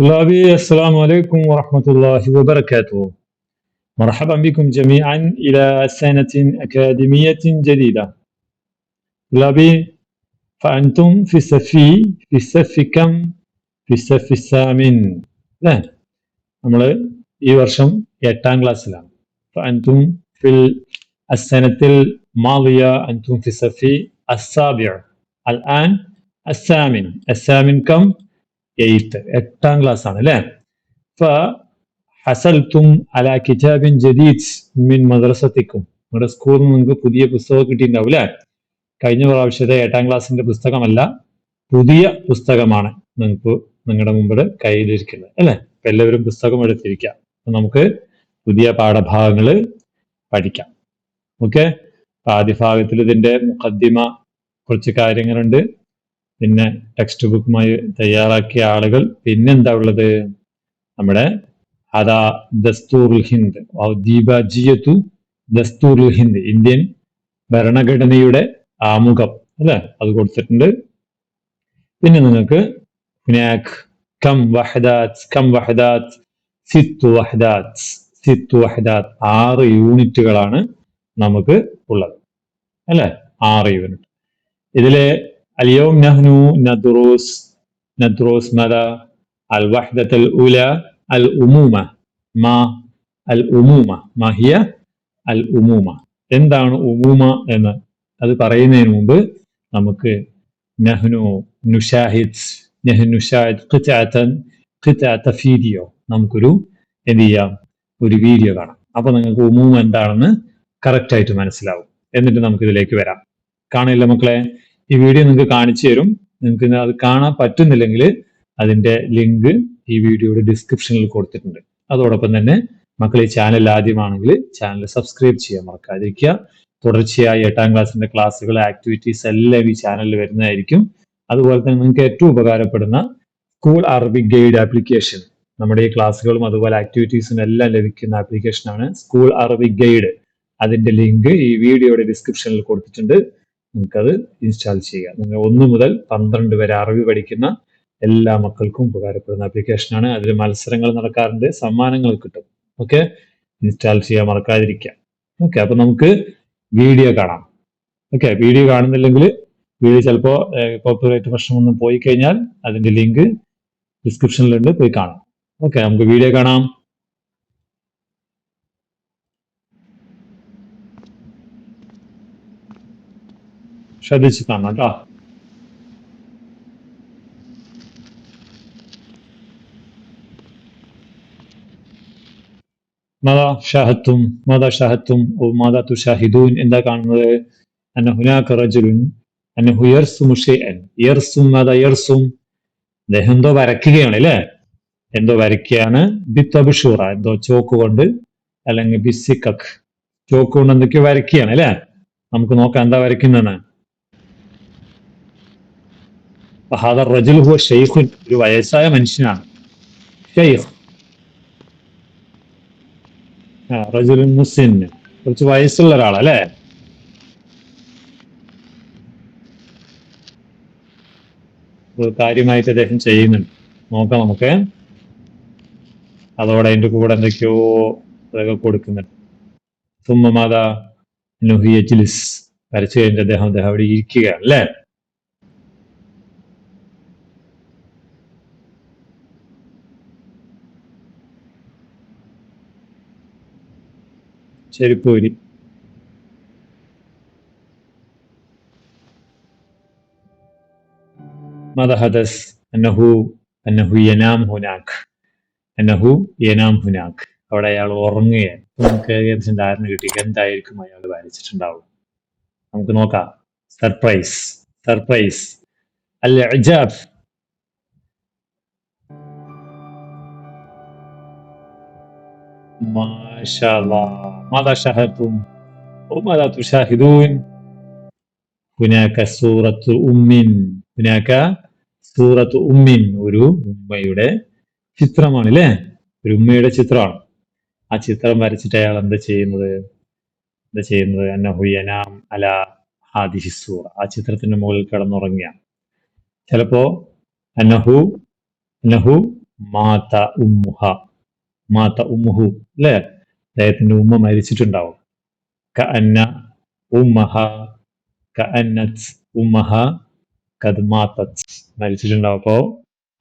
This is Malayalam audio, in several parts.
طلابي السلام عليكم ورحمة الله وبركاته مرحبا بكم جميعا إلى سنة أكاديمية جديدة طلابي فأنتم في الصف في الصف كم في الصف الثامن لا നമ്മൾ ഈ വർഷം എട്ടാം ക്ലാസ്സിലാണ് فأنتم في السنة الماضية أنتم في الصف السابع الآن الثامن الثامن كم എയ്ത്ത് എട്ടാം ക്ലാസ് ആണ് അല്ലേ ഹസൽത്തും അല കിതാബിൻ ജദീദ് മിൻ മദ്രസത്തിക്കും. നിങ്ങളുടെ സ്കൂളിൽ നിന്ന് നിങ്ങൾക്ക് പുതിയ പുസ്തകം കിട്ടിയിട്ടുണ്ടാവും അല്ലേ കഴിഞ്ഞ പ്രാവശ്യത്തെ എട്ടാം ക്ലാസ്സിന്റെ പുസ്തകമല്ല പുതിയ പുസ്തകമാണ് നിങ്ങൾക്ക് നിങ്ങളുടെ മുമ്പിൽ കയ്യിലിരിക്കുന്നത് അല്ലേ? ഇപ്പൊ എല്ലാവരും പുസ്തകം എടുത്തിരിക്കാം അപ്പൊ നമുക്ക് പുതിയ പാഠഭാഗങ്ങൾ പഠിക്കാം. ഓക്കെ? ആദ്യ ഭാഗത്തിൽ ഇതിന്റെ മുഖദ്ദിമ കുറച്ച് കാര്യങ്ങളുണ്ട്. പിന്നെ ടെക്സ്റ്റ് ബുക്കുമായി തയ്യാറാക്കിയ ആളുകൾ പിന്നെന്താ ഉള്ളത്? നമ്മുടെ അതാ ദസ്തൂറുൽ ഹിന്ദ് ദീപാജിയത്തു ദസ്തൂറുൽ ഹിന്ദ് ഇന്ത്യൻ ഭരണഘടനയുടെ ആമുഖം അല്ലെ? അത് കൊടുത്തിട്ടുണ്ട്. പിന്നെ നിങ്ങൾക്ക് കം കം സിത്തു സിത്തു ആറ് യൂണിറ്റുകളാണ് നമുക്ക് ഉള്ളത് അല്ലെ? ആറ് യൂണിറ്റ്. ഇതിലെ اليوم نحن ندرس ندرس ماذا الوحدة الأولى الأمومة ما الأمومة ما هي الأمومة എന്താണ് ഉമൂമ എന്ന് അത് പറയുന്നതിന് മുമ്പ് നമുക്ക് നഹ്നു നുഷാഹിദ് നഹ്നു നുഷാഹിദ് ഖിത്അതൻ ഖിത്അത വീഡിയോ നമുക്കൊരു എന്ത് ചെയ്യാം ഒരു വീഡിയോ കാണാം അപ്പൊ നിങ്ങൾക്ക് ഉമൂമ എന്താണെന്ന് കറക്റ്റ് ആയിട്ട് മനസ്സിലാവും എന്നിട്ട് നമുക്ക് ഇതിലേക്ക് വരാം കാണില്ല മക്കളെ ഈ വീഡിയോ നിങ്ങൾക്ക് കാണിച്ചു തരും. നിങ്ങൾക്ക് അത് കാണാൻ പറ്റുന്നില്ലെങ്കിൽ അതിന്റെ ലിങ്ക് ഈ വീഡിയോയുടെ ഡിസ്ക്രിപ്ഷനിൽ കൊടുത്തിട്ടുണ്ട്. അതോടൊപ്പം തന്നെ മക്കൾ ഈ ചാനൽ ആദ്യമാണെങ്കിൽ ചാനൽ സബ്സ്ക്രൈബ് ചെയ്യാൻ മറക്കാതിരിക്കുക. തുടർച്ചയായി എട്ടാം ക്ലാസ്സിന്റെ ക്ലാസ്സുകൾ ആക്ടിവിറ്റീസ് എല്ലാം ഈ ചാനലിൽ വരുന്നതായിരിക്കും. അതുപോലെ തന്നെ നിങ്ങൾക്ക് ഏറ്റവും ഉപകാരപ്പെടുന്ന സ്കൂൾ അറബിക് ഗൈഡ് ആപ്ലിക്കേഷൻ. നമ്മുടെ ഈ ക്ലാസ്സുകളും അതുപോലെ ആക്ടിവിറ്റീസും എല്ലാം ലഭിക്കുന്ന ആപ്ലിക്കേഷനാണ് സ്കൂൾ അറബിക് ഗൈഡ്. അതിന്റെ ലിങ്ക് ഈ വീഡിയോയുടെ ഡിസ്ക്രിപ്ഷനിൽ കൊടുത്തിട്ടുണ്ട്. നിങ്ങൾക്കത് ഇൻസ്റ്റാൾ ചെയ്യുക. നിങ്ങൾ ഒന്ന് മുതൽ പന്ത്രണ്ട് വരെ അറബി പഠിക്കുന്ന എല്ലാ മക്കൾക്കും ഉപകാരപ്പെടുന്ന ആപ്ലിക്കേഷനാണ് അതിൽ മത്സരങ്ങൾ നടക്കാറുണ്ട് സമ്മാനങ്ങൾ കിട്ടും. ഓക്കെ ഇൻസ്റ്റാൾ ചെയ്യാൻ മറക്കാതിരിക്കുക. ഓക്കെ അപ്പൊ നമുക്ക് വീഡിയോ കാണാം. ഓക്കെ വീഡിയോ കാണുന്നില്ലെങ്കിൽ വീഡിയോ ചിലപ്പോൾ കോപ്പിറൈറ്റ് പ്രശ്നമൊന്നും പോയി കഴിഞ്ഞാൽ അതിന്റെ ലിങ്ക് ഡിസ്ക്രിപ്ഷനിലുണ്ട് പോയി കാണാം. ഓക്കെ നമുക്ക് വീഡിയോ കാണാം. ശ്രദ്ധിച്ച് കാണണം കേട്ടോ മാതാ ഷഹത്തും മാതാ ഷഹത്തും ഓ മാതാ തു ഷാഹിദൂൻ എന്താ കാണുന്നത് അന്ന ഹുനാക്ക റജുലുൻ അന്നഹു യർസുമു ഷെയൻ യർസും മാതാ യർസും അദ്ദേഹം എന്തോ വരയ്ക്കുകയാണ് അല്ലേ? എന്തോ വരയ്ക്കുകയാണ്. ബിത്തബുഷൂറ എന്തോ ചോക്ക് കൊണ്ട് അല്ലെങ്കിൽ ബിസിക്കക്ക് ചോക്ക് കൊണ്ട് എന്തൊക്കെയോ വരയ്ക്കുകയാണ് അല്ലേ? നമുക്ക് നോക്കാം എന്താ വരയ്ക്കുന്നതെന്ന്. റജുൽ ഹുവ ഷെയ്ഖുൻ ഒരു വയസ്സായ മനുഷ്യനാണ്. ഷെയ്ഖ് റജുൽ കുറച്ച് വയസ്സുള്ള ഒരാളല്ലേ കാര്യമായിട്ട് അദ്ദേഹം ചെയ്യുന്നുണ്ട്. നോക്കാം നമുക്ക്. അതോടെ അതിന്റെ കൂടെ എന്തൊക്കെയോ അതൊക്കെ കൊടുക്കുന്നുണ്ട്. സുമ്മമാത നുഹിയ ചിലിസ് വരച്ചു കഴിഞ്ഞിട്ട് അദ്ദേഹം അദ്ദേഹം അവിടെ ഇരിക്കുകയാണ് അല്ലേ? ചെരുപ്പൂരി. മദഹദസ് അന്നഹു അന്നഹു യനാം ഹുനാഖ് അന്നഹു യനാം ഹുനാഖ് അവിടെ അയാൾ ഉറങ്ങുകയാണ്. നമുക്ക് ഏകദേശം ധാരണ കിട്ടി. എന്തായിരിക്കും അയാൾ വരച്ചിട്ടുണ്ടാവും നമുക്ക് നോക്കാം. സർപ്രൈസ് സർപ്രൈസ് അല്ല അജാബ് മാഷാ ماذا شاهدتم وماذا تشاهدون هناك سورة أم هناك സൂറത്ത് ഉമ്മിൻ ഒരു ഉമ്മയുടെ ചിത്രമാണ് അല്ലേ ഒരു ഉമ്മയുടെ ചിത്രമാണ് ആ ചിത്രം വരച്ചിട്ട് അയാൾ എന്താ ചെയ്യുന്നത് എന്താ ചെയ്യുന്നത് അന്നഹുയനാം അല ഹാദിഹി സൂറ ആ ചിത്രത്തിന്റെ മുകളിൽ കിടന്നുറങ്ങിയ ചിലപ്പോ അന്നഹു അന്നഹു മാത ഉമ്മുഹ മാത ഉമ്മുഹു അല്ലേ അദ്ദേഹത്തിന്റെ ഉമ്മ മരിച്ചിട്ടുണ്ടാവും. ക അന്ന ഉമ്മഹ ക അന്നത്ത് ഉമ്മഹ കത് മാത്തത് മരിച്ചിട്ടുണ്ടാവും. അപ്പോ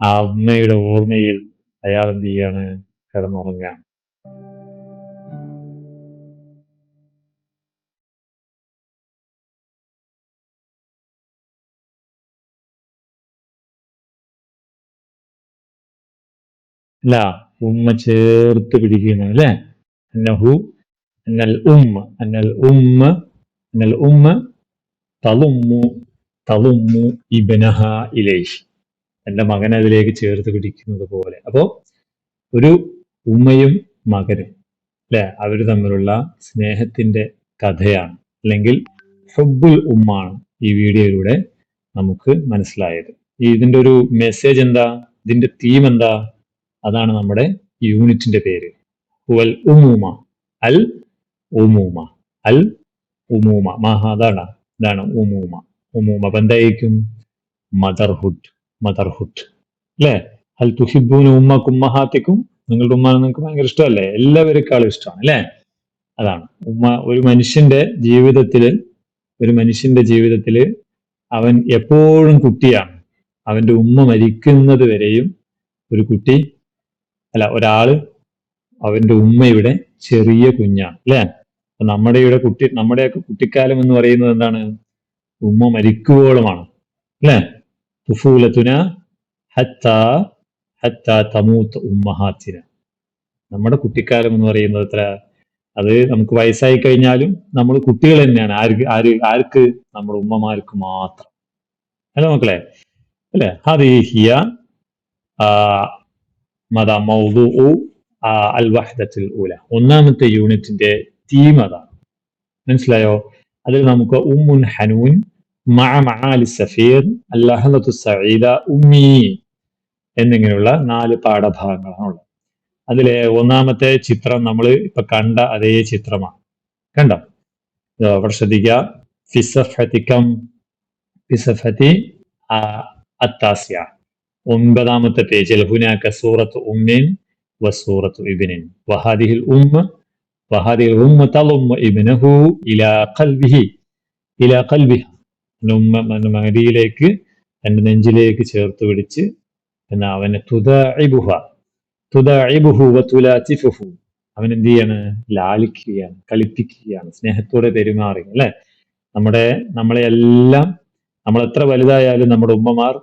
ആ അമ്മയുടെ ഓർമ്മയിൽ അയാൾ എന്ത് ചെയ്യാണ്? കിടന്നുറങ്ങുകയാണ്. അല്ല ഉമ്മ ചേർത്ത് പിടിക്കുന്നു അല്ലെ? അന്നഹു അന്നൽ ഉമ്മ അന്നൽ ഉമ്മ അന്നൽ ഉമ്മ تضم തളുമ്മു ഇബനഹ ഇലേഷ് എന്റെ മകൻ അതിലേക്ക് ചേർത്ത് പിടിക്കുന്നത് പോലെ. അപ്പോൾ ഒരു ഉമ്മയും മകനും അല്ലെ? അവർ തമ്മിലുള്ള സ്നേഹത്തിന്റെ കഥയാണ്. അല്ലെങ്കിൽ ഹുബുൽ ഉമ്മാണ് ഈ വീഡിയോയിലൂടെ നമുക്ക് മനസ്സിലായത്. ഈ ഇതിന്റെ ഒരു മെസ്സേജ് എന്താ? ഇതിന്റെ തീം എന്താ? അതാണ് നമ്മുടെ യൂണിറ്റിന്റെ പേര്. വൽ ഉമൂമ. അൽ ഉമൂമ. അൽ ഉമൂമ. മഹ അതാണ്. ഇതാണ് ഉമൂമ. ഉമൂമ അപ്പൊ എന്തായിരിക്കും? മദർഹുഡ്. മദർഹുഡ്. അല്ലേ? അൽ തുഹിബൂന ഉമ്മക്കും മഹാത്തിക്കും നിങ്ങളുടെ ഉമ്മ നിങ്ങൾക്ക് ഭയങ്കര ഇഷ്ടമല്ലേ? എല്ലാവരെക്കാളും ഇഷ്ടമാണ് അല്ലേ? അതാണ്. ഉമ്മ ഒരു മനുഷ്യന്റെ ജീവിതത്തിൽ ഒരു മനുഷ്യന്റെ ജീവിതത്തിൽ അവൻ എപ്പോഴും കുട്ടിയാണ്. അവന്റെ ഉമ്മ മരിക്കുന്നത് വരെയും ഒരു കുട്ടി അല്ല ഒരാൾ അവന്റെ ഉമ്മയുടെ ചെറിയ കുഞ്ഞാണ് അല്ലെ? അപ്പൊ നമ്മുടെയുടെ കുട്ടി നമ്മുടെയൊക്കെ കുട്ടിക്കാലം എന്ന് പറയുന്നത് എന്താണ്? ഉമ്മ മരിക്കുവോളമാണ് അല്ലെ? തുഫൂലത്തുന ഹത്ത ഹത്ത തമൂത്ത് ഉമ്മഹാത്തിന. നമ്മുടെ കുട്ടിക്കാലം എന്ന് പറയുന്നത് എത്ര? അത് നമുക്ക് വയസ്സായി കഴിഞ്ഞാലും നമ്മൾ കുട്ടികൾ തന്നെയാണ് ആർക്ക് ആര് ആർക്ക്? നമ്മുടെ ഉമ്മമാർക്ക് മാത്രം. അല്ല മക്കളെ? അല്ലെ? ഹിയ മത മൗദു അൽ വഹദത്തിൽ ഊല. ഒന്നാമത്തെ യൂണിറ്റിന്റെ തീം അതാണ്. മനസ്സിലായോ? അതിൽ നമുക്ക് ഉമ്മുൻ ഹനൂൻ മഅ മആലി സഫീർ അല്ലഹലത്തു സഈദ ഉമ്മി എന്നിങ്ങനെയുള്ള നാല് പാഠഭാഗങ്ങളാണുള്ളത്. അതിലെ ഒന്നാമത്തെ ചിത്രം നമ്മൾ ഇപ്പൊ കണ്ട അതേ ചിത്രമാണ്. കണ്ടോ? അവിടെ ശ്രദ്ധിക്കുക. ഫിസഫത്തിക്കം പേജിൽ ഹുനാക്ക സൂറത്ത് ഉമ്മിൻ വസൂറത്ത് ഇബിനിൻ വഹാദിഹിൽ ഉമ്മ വഹാദിഹിൽ ഉമ്മ തളുമ്മ ഇബിനഹു ഇലാ ഖൽബിഹി ഇലാ ഖൽബിഹ ഉമ്മ മടിയിലേക്ക് തന്റെ നെഞ്ചിലേക്ക് ചേർത്ത് പിടിച്ച് എന്നാ അവനെ തുദഇബുഹ. തുദഇബുഹു വതുലാതിഫുഹു അവൻ എന്ത് ചെയ്യാണ്? ലാളിക്കുകയാണ് കളിപ്പിക്കുകയാണ് സ്നേഹത്തോടെ പെരുമാറി അല്ലെ? നമ്മുടെ നമ്മളെ എല്ലാം നമ്മൾ എത്ര വലുതായാലും നമ്മുടെ ഉമ്മമാർ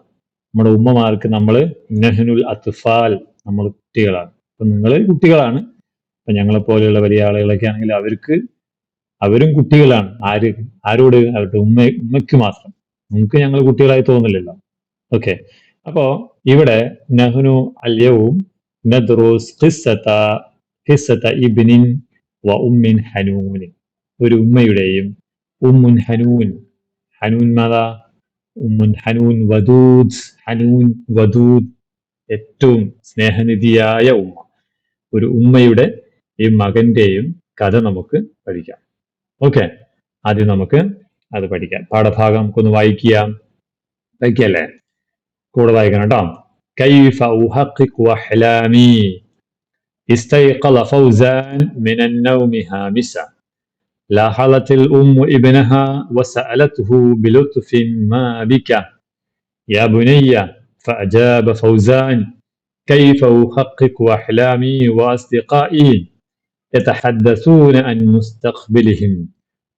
നമ്മുടെ ഉമ്മമാർക്ക് നമ്മൾ നെഹ്നുൽ അത്ഫാൽ നമ്മൾ കുട്ടികളാണ്. അപ്പൊ നിങ്ങൾ കുട്ടികളാണ്. അപ്പൊ ഞങ്ങളെ പോലെയുള്ള വലിയ ആളുകളൊക്കെ ആണെങ്കിൽ അവർക്ക് അവരും കുട്ടികളാണ്. ആര് ആരോട് അവരുടെ ഉമ്മ ഉമ്മയ്ക്ക് മാത്രം. നമുക്ക് ഞങ്ങൾ കുട്ടികളായി തോന്നില്ലല്ലോ. ഓക്കെ. അപ്പോ ഇവിടെ നഹ്നു അല്യവും നദ്റൂസ് ഖിസ്സത ഖിസ്സത ഇബ്നിൻ വ ഉമ്മിൻ ഹനൂനിൻ ഒരു ഉമ്മയുടെയും ഉമ്മുൻ ഹനൂൻ. ഹനൂൻ മാതാ? ഉമ്മുൻ ഹനൂൻ വദൂദ്. ഹനൂൻ വദൂദ് ഏറ്റവും സ്നേഹനിധിയായ ഉമ്മ. ഒരു ഉമ്മയുടെ ഈ മകന്റെയും കഥ നമുക്ക് പഠിക്കാം ഓക്കെ ആദ്യം നമുക്ക് അത് പഠിക്കാം പാഠഭാഗം നമുക്കൊന്ന് വായിക്കാം വായിക്കല്ലേ കൂടെ വായിക്കണം കേട്ടോ كيف أحقق أحلامي استيقظ فوزان من النوم هامسا لاحظت الأم ابنها وسألته بلطف ما بك يا بني فأجاب فوزان كيف أحقق أحلامي وأصدقائي؟ يتحدثون عن مستقبلهم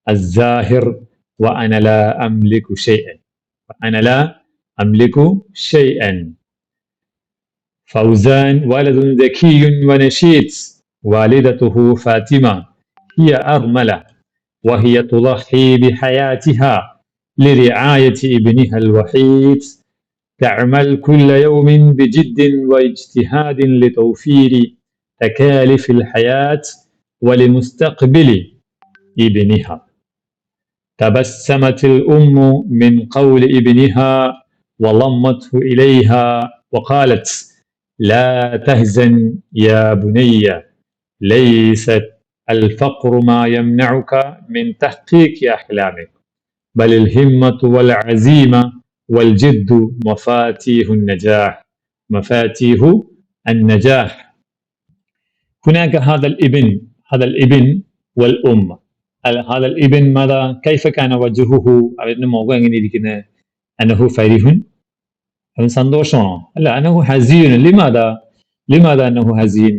الزاهر وأنا لا أملك شيئا. وأنا لا أملك شيئا. فوزان ولد ذكي ونشيط. والدته فاطمة هي أرملة وهي تضحي بحياتها لرعاية ابنها الوحيد. تعمل كل يوم بجد واجتهاد لتوفير تكاليف الحياة ولمستقبل ابنها. تبسمت الأم من قول ابنها وضمته إليها وقالت لا تهزن يا بني ليست الفقر ما يمنعك من تحقيق أحلامك بل الهمة والعزيمة والجد مفاتيح النجاح مفاتيح النجاح هناك هذا الابن هذا الابن والأم ال- هذا الابن ماذا كيف كان وجهه അവന്റെ മുഖം എങ്ങനെ ഇരിക്കുന്നത് അനഹു ഫരിഹുൻ അവൻ സന്തോഷമാണോ അല്ല അനഹു ഹസീൻ ലിമാദ ലിമാദ അനഹു ഹസീൻ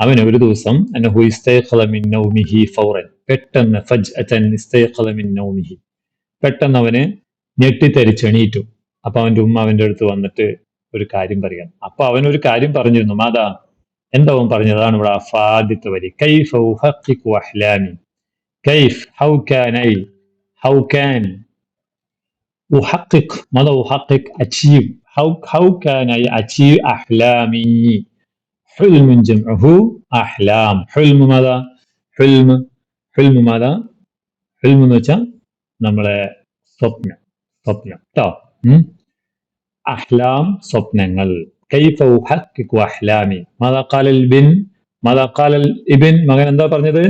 അവൻ ഒരു ദിവസം അനഹു ഇസ്തൈഖല മിൻ നൗമിഹി ഫൗറൻ പെട്ടെന്ന് ഫജ്അതൻ ഇസ്തൈഖല മിൻ നൗമിഹി പെട്ടെന്ന് അവന് ഞെട്ടിത്തെരിച്ച് എണീറ്റു അപ്പൊ അവന്റെ ഉമ്മ അവന്റെ അടുത്ത് വന്നിട്ട് ഒരു കാര്യം പറയാം അപ്പൊ അവൻ ഒരു കാര്യം പറഞ്ഞിരുന്നു മാതാ എന്താ അവൻ പറഞ്ഞത് അതാണ് ഇവിടെ ആ ആദ്യത്തെ വരി കൈഫ ഉഹഖിഖു അഹ്ലാമി Kaif how can I how can I ماذا أحقق achieve how how can I achieve أحلامي حلم جمعه أحلام حلم ماذا حلم حلم ماذا حلم എന്ന് വെച്ചാൽ നമ്മളെ സ്വപ്നം സ്വപ്നം കേട്ടോ. അഹ്ലാം സ്വപ്നങ്ങൾ. മകൻ എന്താ പറഞ്ഞത്?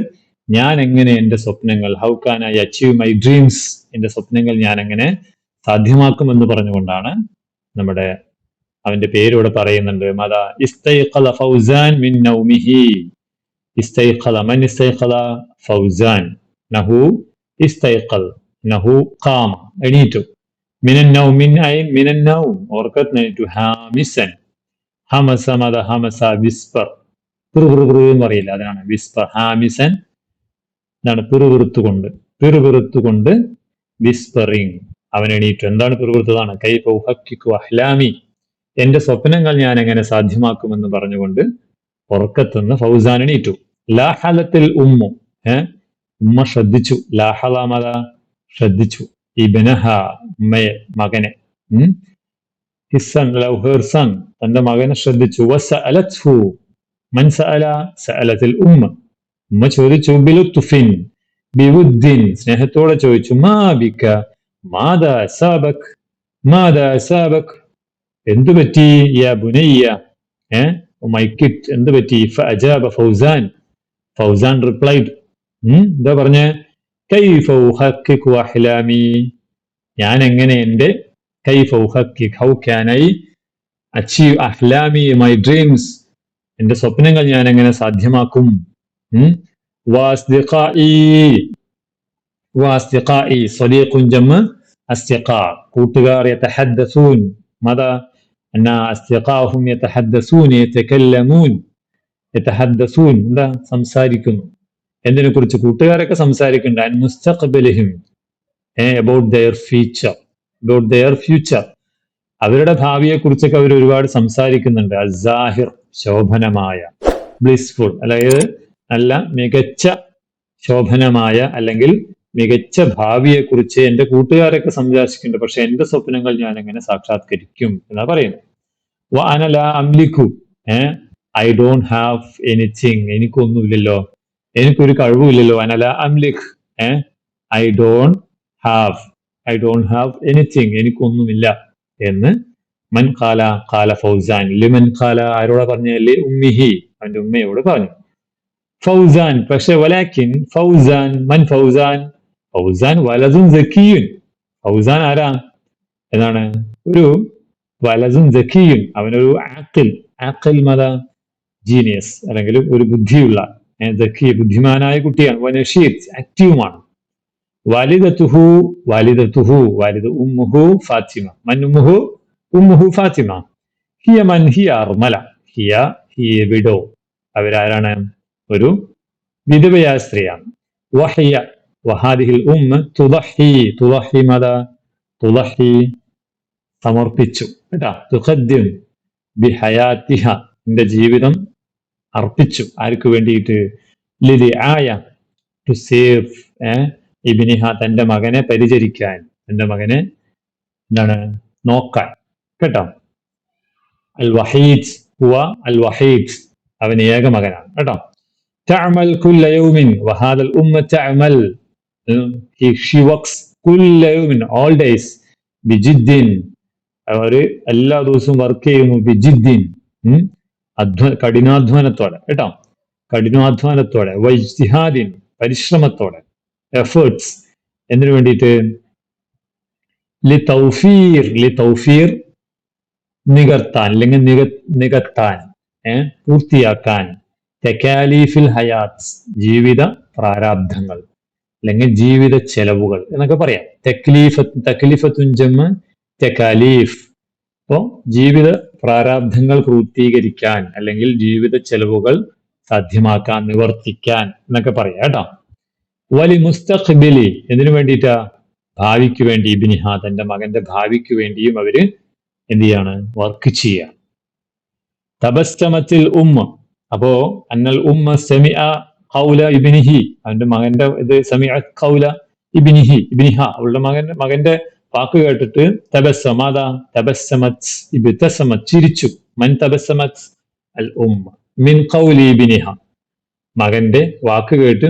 ഞാൻ എങ്ങനെ എന്റെ സ്വപ്നങ്ങൾ how can I achieve my dreams എന്റെ സ്വപ്നങ്ങൾ ഞാൻ എങ്ങനെ സാധ്യമാക്കുമെന്ന് പറഞ്ഞുകൊണ്ടാണ് നമ്മുടെ അവന്റെ ഇവിടെ പറയുന്നുണ്ട്. മത ഇസ്തൈഖല ഇസ്തൈഖല നഹു ഇസ്തൈഖൽ നഹു എണീറ്റു. മിനൻ മിൻ ഐ മിനൻ ഓർക്കത്ത് എണീറ്റു ഹാമിസൻ. ഹമസ മത ഹമസ വിസ്പർ. പിറുപിറു എന്ന് പറയില്ല അതാണ് വിസ്പർ ഹാമിസൻ. എന്താണ് പിറുപിറുത്തുകൊണ്ട്. പിറുപിറുത്തുകൊണ്ട് വിസ്പറിങ്. അവൻ എണീറ്റു. എന്താണ് പിറുപിറുത്തതാണ്? കൈഫ ഉഹക്കിക്കു അഹ്ലാമി. എന്റെ സ്വപ്നങ്ങൾ ഞാൻ എങ്ങനെ സാധ്യമാക്കുമെന്ന് പറഞ്ഞുകൊണ്ട് ഉറക്കത്തുനിന്ന് ഫൗസാൻ എണീറ്റു. ലാഹലത്തിൽ ഉമ്മു ഏഹ് ഉമ്മ ശ്രദ്ധിച്ചു. ലാഹലാമത ശ്രദ്ധിച്ചു. ഇബനഹ ഉമ്മയെ മകനെ ഉം ഹിസൻ ലൗ ഹെർ സൺ തന്റെ മകനെ ശ്രദ്ധിച്ചു വസഅലത്ഹു മൻ സഅല സഅലത്തിൽ ഉമ്മ ഉമ്മ ചോദിച്ചു ബിലുത്തുഫിൻ ബിവുദ്ദിൻ സ്നേഹത്തോടെ ചോദിച്ചു മാ ബിക മാദാ അസാബക് മാദാ അസാബക് എന്തു പറ്റി യാ ബുനയ്യ ഏ മൈ കിറ്റ് എന്ത് പറ്റി ഫഅജാബ ഫൗസാൻ ഫൗസാൻ റിപ്ലൈഡ് എന്താ പറഞ്ഞ കൈഫ ഞാൻ എങ്ങനെ എന്റെ കൈഫ ഹൗ ക്യാൻ ഐ അച്ചീവ് അഹ്ലാമി മൈ ഡ്രീംസ് എന്റെ സ്വപ്നങ്ങൾ ഞാൻ എങ്ങനെ സാധ്യമാക്കും സംസാരിക്കുന്നു. എന്തിനെ കുറിച്ച് കൂട്ടുകാരൊക്കെ സംസാരിക്കുന്നുണ്ട് മുസ്തഖ്ബലിഹിം about their future about their future അവരുടെ ഭാവിയെ കുറിച്ചൊക്കെ അവർ ഒരുപാട് സംസാരിക്കുന്നുണ്ട്. അസാഹിർ ശോഭനമായ ബ്ലിസ്ഫുൾ അതായത് നല്ല മികച്ച ശോഭനമായ അല്ലെങ്കിൽ മികച്ച ഭാവിയെ കുറിച്ച് എന്റെ കൂട്ടുകാരൊക്കെ സംസാരിക്കുന്നുണ്ട് പക്ഷെ എന്റെ സ്വപ്നങ്ങൾ ഞാൻ എങ്ങനെ സാക്ഷാത്കരിക്കും എന്നാ പറയുന്നത്? വ അനല അംലിക്കു ഏഹ് ഐ ഡോണ്ട് ഹാവ് എനിത്തിങ് എനിക്കൊന്നുമില്ലല്ലോ. എനിക്കൊരു കഴിവുമില്ലല്ലോ അനല. അംലിഖ് ഏ? I don't have I don't have anything എനിക്കൊന്നുമില്ല എന്ന് മൻ ഖാല ഖാല ഫൗസാൻ. ലിമൻ ഖാല ആരോടാ പറഞ്ഞ? ലി ഉമ്മിഹി. അവന്റെ ഉമ്മയോട് പറഞ്ഞു. ഫൗസാൻ പക്ഷെ വലാക്കിൻ ഫൗസാൻ മൻ ഫൗസാൻ ഫൗസാൻ വലതും ജക്കിയുൻ ഫൗസാൻ ആരാ? എന്നാണ്. ഒരു വലതും ജക്കിയുൻ അവനൊരു ആക്കിൽ ആക്കിൽ മത ജീനിയസ് അല്ലെങ്കിൽ ഒരു ബുദ്ധിയുള്ള ജക്കി ബുദ്ധിമാനായ കുട്ടിയാണ് വനഷീർ ആക്റ്റീവുമാണ് വാലിദത്തുഹു വാലിദത്തുഹു വാലിദ ഉമ്മുഹു ഫാത്തിമ മന്നുമുഹു ഉമ്മുഹു ഫാത്തിമ ഹിയ മൻ ഹിയ അർമല ഹിയ ഹിയ വിഡോ അവരാരാണ്? ഒരു വിധവയായ സ്ത്രീയാണ്. വഹിയ വഹാദിഹിൽ ഉമ്മ തുദഹി തുദഹി മത? തുദഹി സമർപ്പിച്ചു. കേട്ടാ? തുഹദ്യം ബിഹയാത്തിഹ. എന്റെ ജീവിതം അർപ്പിച്ചു ആർക്ക് വേണ്ടിയിട്ട് ലിലി ആയ ടു സേവ് ഇബിനിഹ തന്റെ മകനെ പരിചരിക്കാൻ തന്റെ മകനെ എന്താണ് നോക്കാൻ കേട്ടോ അൽ വഹീദ് ഹുവ അൽ വഹീദ് അവൻ ഏക മകനാണ് കേട്ടോ تعمل كل يوم وهذا الأمة تعمل he she works كل يوم all days بجد അവര് എല്ലാ ദിവസവും വർക്ക് ചെയ്യുന്നു ബിജിദ്ദീൻ ഉം അധ്വ കഠിനാധ്വാനത്തോടെ കേട്ടോ? കഠിനാധ്വാനത്തോടെ വൈജിഹാദിൻ പരിശ്രമത്തോടെ എഫേർട്സ് എന്തിനു വേണ്ടിയിട്ട്? ലി തൗഫീർ ലി തൗഫീർ നികർത്താൻ അല്ലെങ്കിൽ നിക നികത്താൻ ഏ, പൂർത്തിയാക്കാൻ തെക്കാലീഫിൽ ഹയാത്ത് ജീവിത പ്രാരാബ്ധങ്ങൾ അല്ലെങ്കിൽ ജീവിത ചെലവുകൾ എന്നൊക്കെ പറയാം. തെക്ലീഫ തക്ലീഫത്തുഞ്ചമ്മ് തെക്കാലീഫ്. അപ്പോ ജീവിത പ്രാരാബ്ധങ്ങൾ പൂർത്തീകരിക്കാൻ അല്ലെങ്കിൽ ജീവിത ചെലവുകൾ സാധ്യമാക്കാൻ നിവർത്തിക്കാൻ എന്നൊക്കെ പറയാം കേട്ടോ. വലി മുസ്തഖ്ബിലി എന്തിനു വേണ്ടിയിട്ടാ? ഭാവിക്ക് വേണ്ടി ഇബിനിഹ തന്റെ മകന്റെ ഭാവിക്ക് വേണ്ടിയും അവർ എന്ത് ചെയ്യാണ്? വർക്ക് ചെയ്യുക തപസ്റ്റമത്തിൽ ഉമ്മ. അപ്പോ അന്നൽ ഉമ്മ സെമി ഖൗല ഇബിനിഹി. അവന്റെ മകന്റെ ഇത് സെമി ഖൗല ഇബിനിഹി. ഇബിനിഹ അവളുടെ മകന്റെ മകന്റെ വാക്ക് കേട്ടിട്ട് തബസ്സമ തപസ്സമത്സ് തബസ്സമത് ഇബ്തസമത് ചിരിച്ചു. മൻ തബസ്സമത്? അൽ ഉമ്മ. മിൻ ഖൗലി ഇബിനിഹ മകന്റെ വാക്ക് കേട്ട്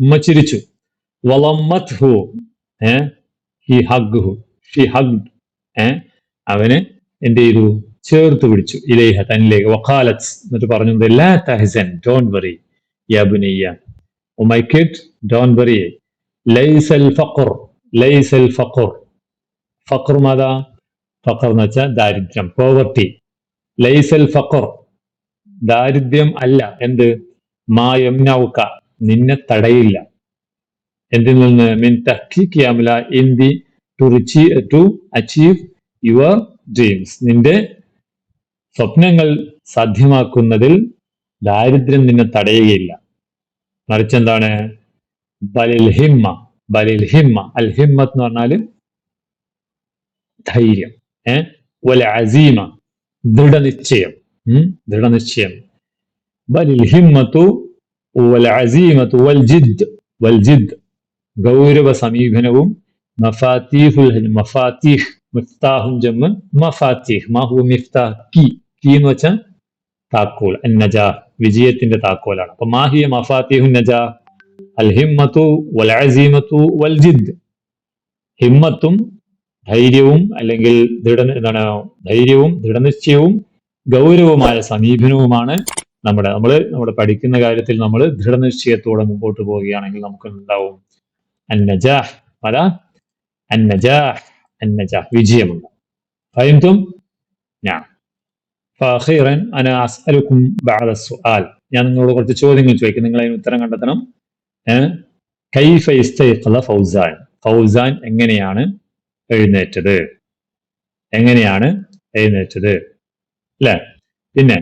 ഉമ്മ ചിരിച്ചു. വളമ്മത്ഹു ഏ? ഹി ഹഗ്ഹു. ഷി ഹഗ് ഏ? അവന് എന്ത് ചെയ്തു? ചേർത്ത് പിടിച്ചു. ഇലേഹ തന്നിലേക്ക്. വക്കാലത്ത് എന്നിട്ട് പറഞ്ഞു ലാ തഹസൻ ഡോൺ വറി യാ O my kid don't worry ലൈസൽ ഫഖർ. ലൈസൽ ഫഖർ. ഫഖർ ഫക്കർ ഫഖർ എന്ന് വെച്ചാൽ ദാരിദ്ര്യം പോവർട്ടി ലൈസൽ ഫഖർ. ദാരിദ്ര്യം അല്ല. എന്ത്? മായം നൗക്ക നിന്നെ തടയില്ല. എന്തിൽ നിന്ന്? മിൻ തഹ്കീഖ് യാമല in the to to achieve your dreams നിന്റെ സ്വപ്നങ്ങൾ സാധ്യമാക്കുന്നതിൽ ദാരിദ്ര്യം നിന്നെ തടയുകയില്ല. മറിച്ച് എന്താണ്? ബലിൽ ഹിമ്മ. ബലിൽ ഹിമ്മ. അൽ ഹിമ്മത്ത് എന്ന് പറഞ്ഞാൽ ധൈര്യം ഏ വല അസീമ ദൃഢനിശ്ചയം ഉം, ദൃഢനിശ്ചയം ബലിൽ ഹിമ്മത്തു വൽ അസീമത്തു വൽ ജിദ് വൽ ജിദ് ഗൗരവ സമീപനവും മഫാത്തീഹുൽ മഫാത്തീഹ് മിഫ്താഹും ജമ്മ് മഫാത്തീഹ് മാഹു മിഫ്താഹ് കീ കീ എന്ന് വെച്ചാൽ താക്കോൽ അൻ നജാഹ് വിജയത്തിന്റെ താക്കോലാണ് അപ്പൊ മാഹിയ മഫാത്തീഹു നജാഹ് അൽ ഹിമ്മത്തു വൽ അസീമത്തു വൽ ജിദ് ഹിമ്മത്തും ധൈര്യവും അല്ലെങ്കിൽ ദൃഢ എന്താണ് ധൈര്യവും ദൃഢനിശ്ചയവും ഗൗരവമായ സമീപനവുമാണ് നമ്മുടെ നമ്മൾ നമ്മൾ പഠിക്കുന്ന കാര്യത്തിൽ നമ്മൾ ദൃഢനിശ്ചയത്തോടെ മുമ്പോട്ട് പോവുകയാണെങ്കിൽ നമുക്ക് ഉണ്ടാവും അന്നജാഹ് പല? അന്നജാഹ് അന്നജാഹ് വിജയമുണ്ട്. ഞാൻ അന ഞാൻ നിങ്ങളോട് കുറച്ച് ചോദ്യങ്ങൾ ചോദിക്കും. നിങ്ങൾ അതിന് ഉത്തരം കണ്ടെത്തണം. കൈഫ ഫൗസാൻ. ഫൗസാൻ എങ്ങനെയാണ്? എഴുന്നേറ്റത്. എങ്ങനെയാണ് എഴുന്നേറ്റത്? അല്ലെ പിന്നെ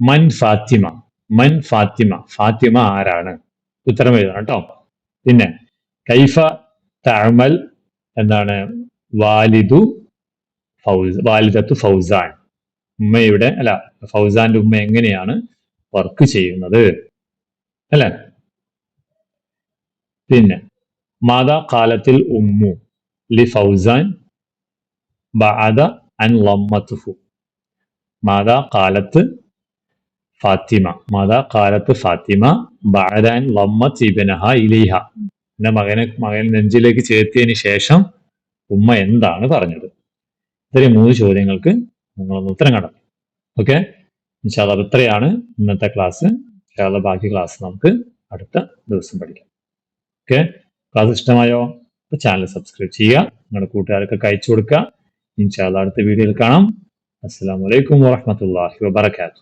മൻ ഫാത്തിമ മൻ ഫാത്തിമ ഫാത്തിമ ആരാണ്? ഉത്തരം എഴുതണം കേട്ടോ പിന്നെ കൈഫ തഅമൽ എന്താണ്? വാലിദു ഫൗസ് വാലിദത്തു ഫൗസാൻ. ഉമ്മയുടെ അല്ല ഫൗസാന്റെ ഉമ്മ എങ്ങനെയാണ് വർക്ക് ചെയ്യുന്നത്? അല്ലെ? പിന്നെ മാതാ കാലത്തിൽ ഉമ്മു. ലി ഫൗസാൻ ബഅദ അൻ ലമ്മത്തുഹു മാതാ കാലത്ത് ഫാത്തിമ മാതാ കാലത്ത് ഫാത്തിമ ബഅദ അൻ ലമ്മത്ത് ഇബ്നഹ ഇലൈഹ എന്റെ മകനെ മകൻ നെഞ്ചിലേക്ക് ചേർത്തിയതിന് ശേഷം ഉമ്മ എന്താണ് പറഞ്ഞത്? ഇത്രയും മൂന്ന് ചോദ്യങ്ങൾക്ക് നിങ്ങളൊന്ന് ഉത്തരം കണ്ടെത്തും ഓക്കെ ഇൻഷാല്ല ഇത്രയാണ് ഇന്നത്തെ ക്ലാസ് ഇൻഷാല്ല ബാക്കി ക്ലാസ് നമുക്ക് അടുത്ത ദിവസം പഠിക്കാം. ഓക്കെ ക്ലാസ് ഇഷ്ടമായോ? അപ്പോൾ ചാനൽ സബ്സ്ക്രൈബ് ചെയ്യുക നിങ്ങളുടെ കൂട്ടുകാർക്കൊക്കെ അയച്ചു കൊടുക്കുക. ഇൻഷാല്ല അടുത്ത വീഡിയോയിൽ കാണാം. അസ്സാം വലൈക്കും വാഹമത്തല്ലാഹി വാബർക്കാത്തു